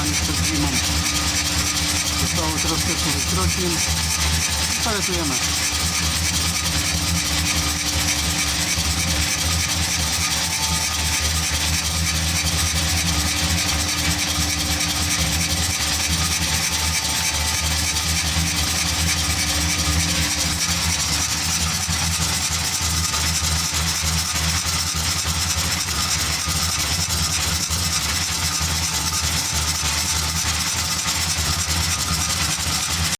złamani przed zimą. Zostało troszkę tych trocin. Startujemy.